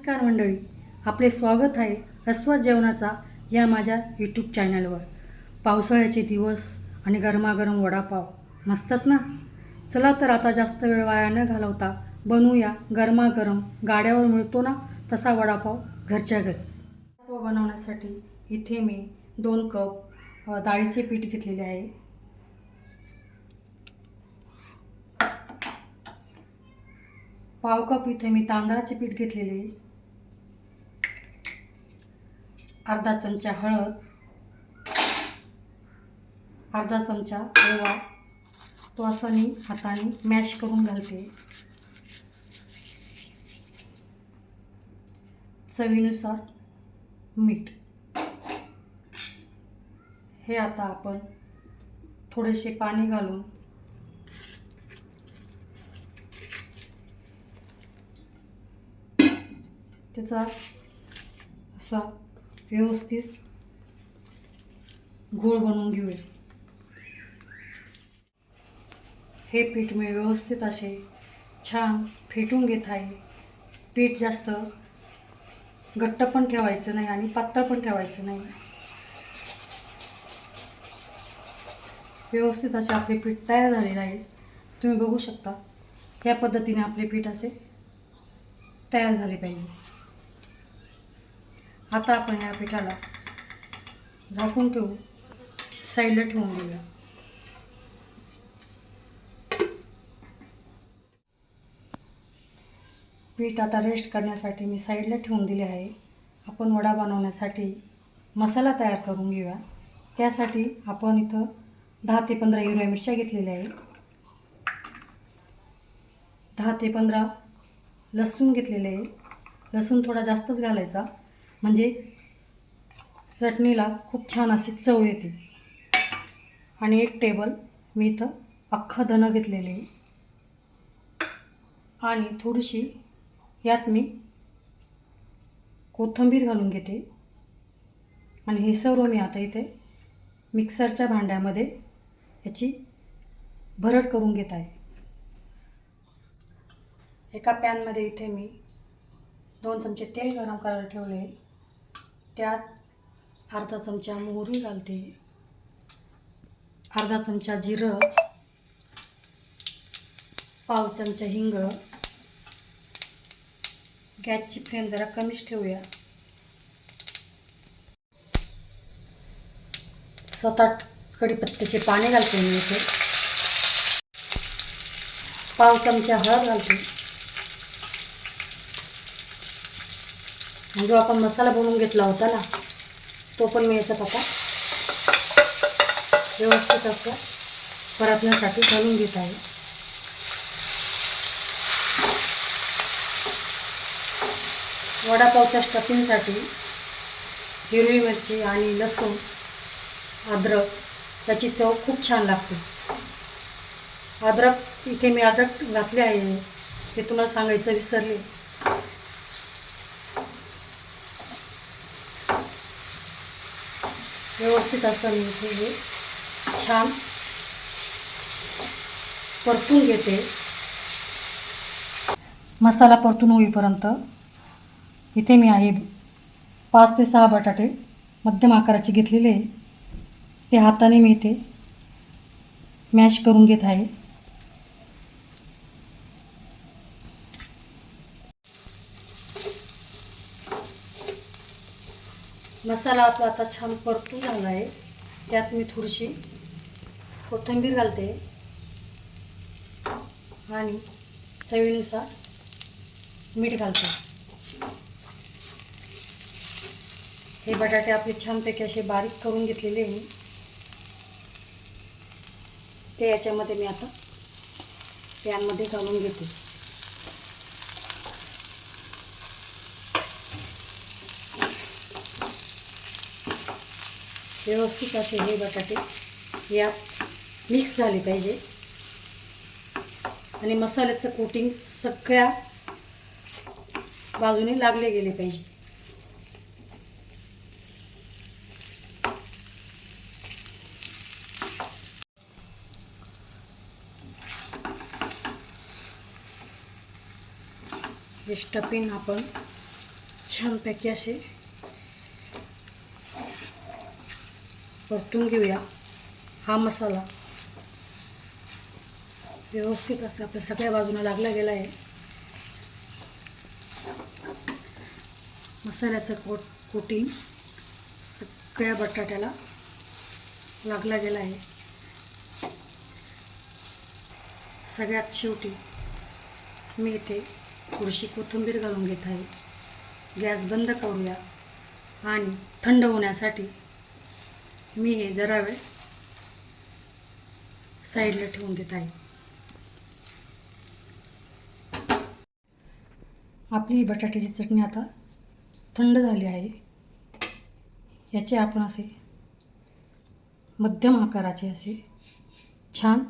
नमस्कार मंडळी. आपले स्वागत आहे अस्वद जेवणाचा या माझ्या यूट्यूब चॅनलवर पावसाळ्याचे दिवस आणि गरमागरम वडापाव. मस्तच ना? चला तर आता जास्त वेळ वाया न घालवता बनवूया गरमागरम गाड्यावर मिळतो ना तसा वडापाव घरच्या घरी. वडापाव बनवण्यासाठी इथे मी दोन कप डाळीचे पीठ घेतलेले आहे. पाव कप इथे मी तांदळाचे पीठ घेतलेले आहे. अर्धा चमचा हळद अर्धा चमचा ओवा तो असा मी हाताने मॅश करून घालते. चवीनुसार मीठ. हे आता आपण थोडेसे पाणी घालून त्याचा असा व्यवस्थित घोळ बनवून घेऊया. हे पीठ मी व्यवस्थित असे छान फेटून घेत आहे. पीठ जास्त घट्ट पण ठेवायचं नाही आणि पातळ पण ठेवायचं नाही. व्यवस्थित असे आपले पीठ तयार झालेलं आहे. तुम्ही बघू शकता. या पद्धतीने आपले पीठ असे तयार झाले पाहिजे. आता आपण या पिठाला झाकून ठेवू. साईडला ठेवून देऊया. पीठ आता रेस्ट करण्यासाठी मी साईडला ठेवून दिले आहे. आपण वडा बनवण्यासाठी मसाला तयार करून घेऊया. त्यासाठी आपण इथं दहा ते पंधरा हिरव्या मिरच्या घेतलेल्या आहे दहा ते पंधरा लसूण घेतलेले आहे. लसूण थोडा जास्तच घालायचा. म्हणजे चटणीला खूप छान अशी चव येते. आणि एक टेबल मी इथं अख्खा धनं घेतलेले आणि थोडीशी यात मी कोथिंबीर घालून घेते. आणि हे सर्व मी आता इथे मिक्सरच्या भांड्यामध्ये याची भरड करून घेत आहे. एका पॅनमध्ये इथे मी दोन चमचे तेल गरम करायला ठेवले त्यात अर्धा चमचा मोहरी घालते. अर्धा चमचा जिरं. पाव चमचा हिंग. गॅसची फ्लेम जरा कमीच ठेवूया. सात आठ कढीपत्त्याचे पाणी घालते मी इथे. पाव चमचा हळद घालते. जो आपण मसाला बनवून घेतला होता ना तो पण मी याच्यात आता व्यवस्थित असं परतण्यासाठी घालून घेत आहे. वडापावच्या स्टफिंगसाठी हिरवी मिरची आणि लसूण अद्रक याची चव खूप छान लागते. अद्रक इथे मी अद्रक घातले आहे हे तुम्हाला सांगायचं विसरले. व्यवस्थित असं मी इथे हे छान. परतून घेते. मसाला परतून होईपर्यंत इथे मी आहे पाच ते सहा बटाटे मध्यम आकाराचे घेतलेले ते हाताने मी इथे मॅश करून घेत आहे. मसाला आपला आता छान परतून झाला आहे. त्यात मी थोडीशी कोथिंबीर घालते. आणि चवीनुसार मीठ घालते. हे बटाटे आपले छानपैकी असे बारीक करून घेतलेले आहे ते याच्यामध्ये मी आता पॅनमध्ये घालून घेते. व्यवस्थित असे हे बटाटे या मिक्स झाले पाहिजे. आणि मसाल्याचं कोटिंग सगळ्या बाजूने लागले गेले पाहिजे. हे स्टफिंग आपण छानपैकी असे परतून घेऊया. हा मसाला व्यवस्थित असं आपल्या सगळ्या बाजूने लागला गेला आहे. मसाल्याचं कोट कोटिंग सगळ्या बटाट्याला लागला गेला आहे. सगळ्यात शेवटी मी इथे थोडीशी कोथिंबीर घालून घेत आहे. गॅस बंद करूया आणि थंड होण्यासाठी मी हे जरा वेळ साईडला ठेवून देत आहे. आपली बटाट्याची चटणी आता थंड झाली आहे. याचे आपण असे मध्यम आकाराचे असे छान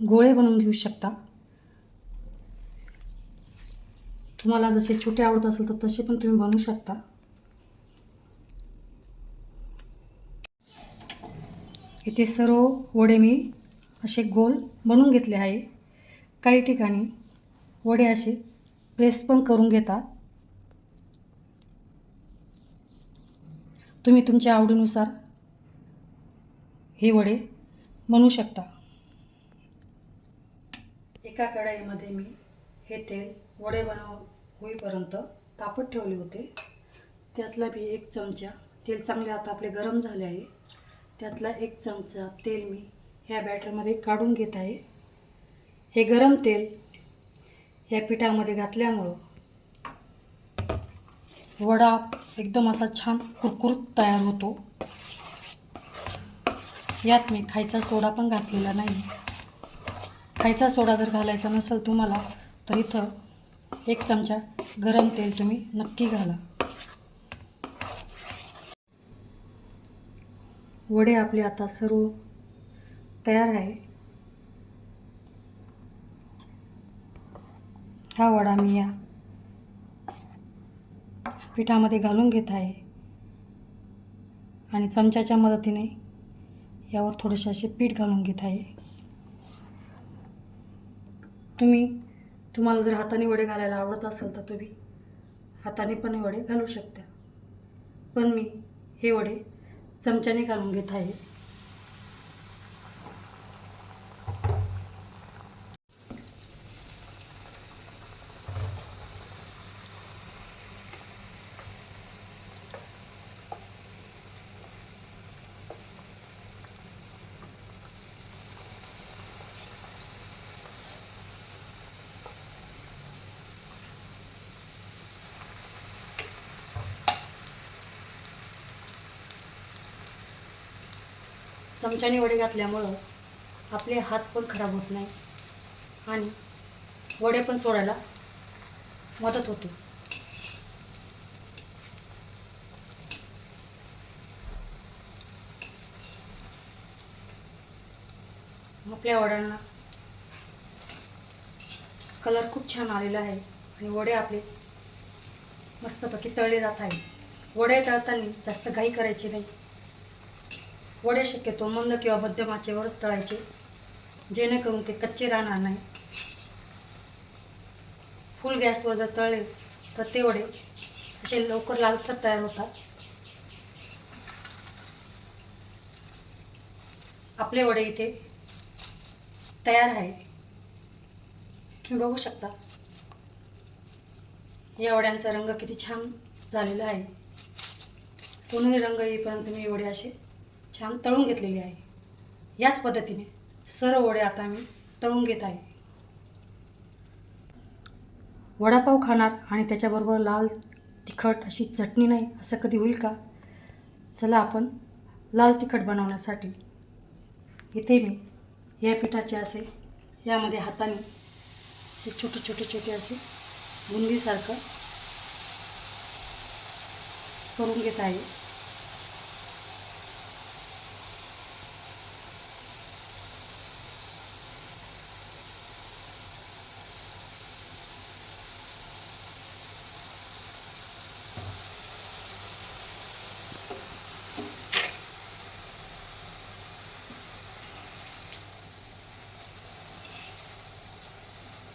गोळे बनवून घेऊ शकता. तुम्हाला जसे छोटे आवडत असेल तर तसे पण तुम्ही बनवू शकता. इथे सर्व वडे मी असे गोल बनवून घेतले आहे. काही ठिकाणी वडे असे प्रेस पण करून घेतात तुम्ही तुमच्या आवडीनुसार हे वडे बनवू शकता. एका कढाईमध्ये मी हे तेल वडे बनव होईपर्यंत तापत ठेवले होते. त्यातला मी एक चमचा तेल चांगले आता आपले गरम झाले आहे. त्यातला एक चमचा तेल मी ह्या बॅटरमध्ये काढून घेत आहे. हे गरम तेल या पिठामध्ये घातल्यामुळं वडा एकदम असा छान कुरकुरीत तयार होतो. यात मी खायचा सोडा पण घातलेला नाही. खायचा सोडा जर घालायचा नसेल तुम्हाला तर इथं एक चमचा गरम तेल तुम्ही नक्की घाला. वडे आपले आता सर्व तयार आहे. हा वडा मी या पिठामध्ये घालून घेत आहे. आणि चमच्याच्या मदतीने यावर थोडेसे असे पीठ घालून घेत आहे. तुम्ही तुम्हाला जर हाताने वडे घालायला आवडत असेल तर तुम्ही हाताने पण वडे घालू शकता. पण मी हे वडे चमच्याने काढून घेत आहे. चमच्याने वडे घातल्यामुळं आपले हात पण खराब होत नाही आणि वडे पण सोडायला मदत होते. आपल्या वड्यांना कलर खूप छान आलेला आहे आणि वडे आपले मस्तपैकी तळले जात आहे वडे तळताना जास्त घाई करायची नाही. वडे शक्यतो मंद किंवा मध्यम आचेवरच तळायचे जेणेकरून ते कच्चे राहणार नाही. फुल गॅसवर जर तळले तर ते वडे असे लवकर लालसर तयार होतात. आपले वडे इथे तयार आहे तुम्ही बघू शकता. या वड्यांचा रंग किती छान झालेला आहे. सोनेरी रंग येईपर्यंत मी वडे असे छान तळून घेतलेली आहे. याच पद्धतीने सर्व वडे आता मी तळून घेत आहे. वडापाव खाणार आणि त्याच्याबरोबर लाल तिखट अशी चटणी नाही असं कधी होईल का? चला आपण लाल तिखट बनवण्यासाठी इथे मी या पिठाचे असे यामध्ये हाताने असे छोटे छोटे छोटे असे बुंदीसारखं करून घेत आहे.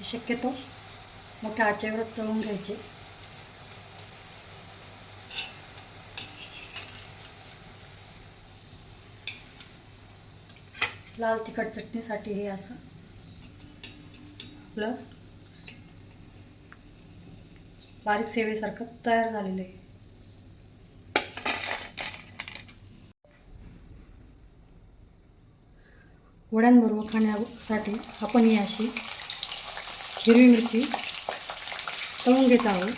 शक्यतो मोठ्या आचेवरच तळून घ्यायचे. लाल तिखट चटणीसाठी हे असं आपलं बारीक सेवेसारखं तयार झालेलं आहे. वड्यांबरोबर खाण्यासाठी आपण ही अशी हिरवी मिरची तळून घेत आहोत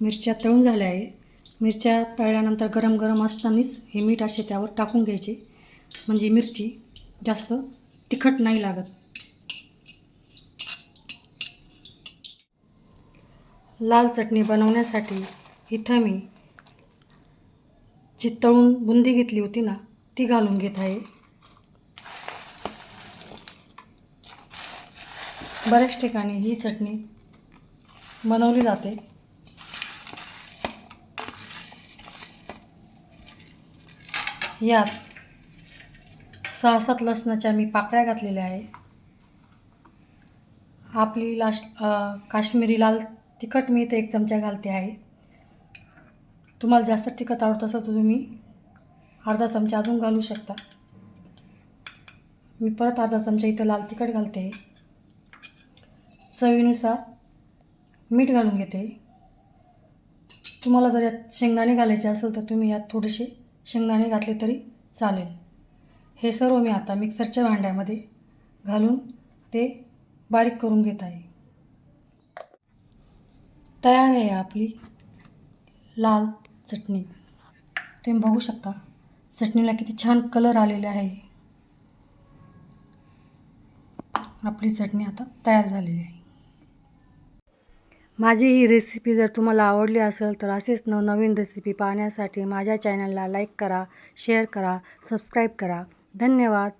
मिरच्या तळून झाल्या आहे मिरच्या तळल्यानंतर गरम गरम असतानाच हे मीठ असे त्यावर टाकून घ्यायचे. म्हणजे मिरची जास्त तिखट नाही लागत. लाल चटणी बनवण्यासाठी इथं मी जी तळून बुंदी घेतली होती ना ती घालून घेत आहे. बऱ्याच ठिकाणी ही चटणी बनवली जाते. यात सहा सात लसणाच्या मी पाकळ्या घातलेल्या आहे. आपली लाश काश्मीरी लाल तिखट मी इथं एक चमचा घालते आहे. तुम्हाला जास्त तिखट आवडत असेल तर तुम्ही अर्धा चमचा अजून घालू शकता. मी परत अर्धा चमचा इथं लाल तिखट घालते. आहे चवीनुसार मीठ घालून घेते. तुम्हाला जर यात शेंगदाणे घालायचे असेल तर तुम्ही यात थोडेसे शेंगदाणे घातले तरी चालेल. हे सर्व मी आता मिक्सरच्या भांड्यामध्ये घालून ते बारीक करून घेत आहे. तयार आहे आपली लाल चटणी. तुम्ही बघू शकता चटणीला किती छान कलर आलेला आहे. आपली चटणी आता तयार झालेली आहे. माझी ही रेसिपी जर तुम्हाला आवडली असेल तर असेच नवनवीन रेसिपी पाहण्यासाठी माझ्या चॅनलला लाईक करा शेअर करा सबस्क्राईब करा. धन्यवाद.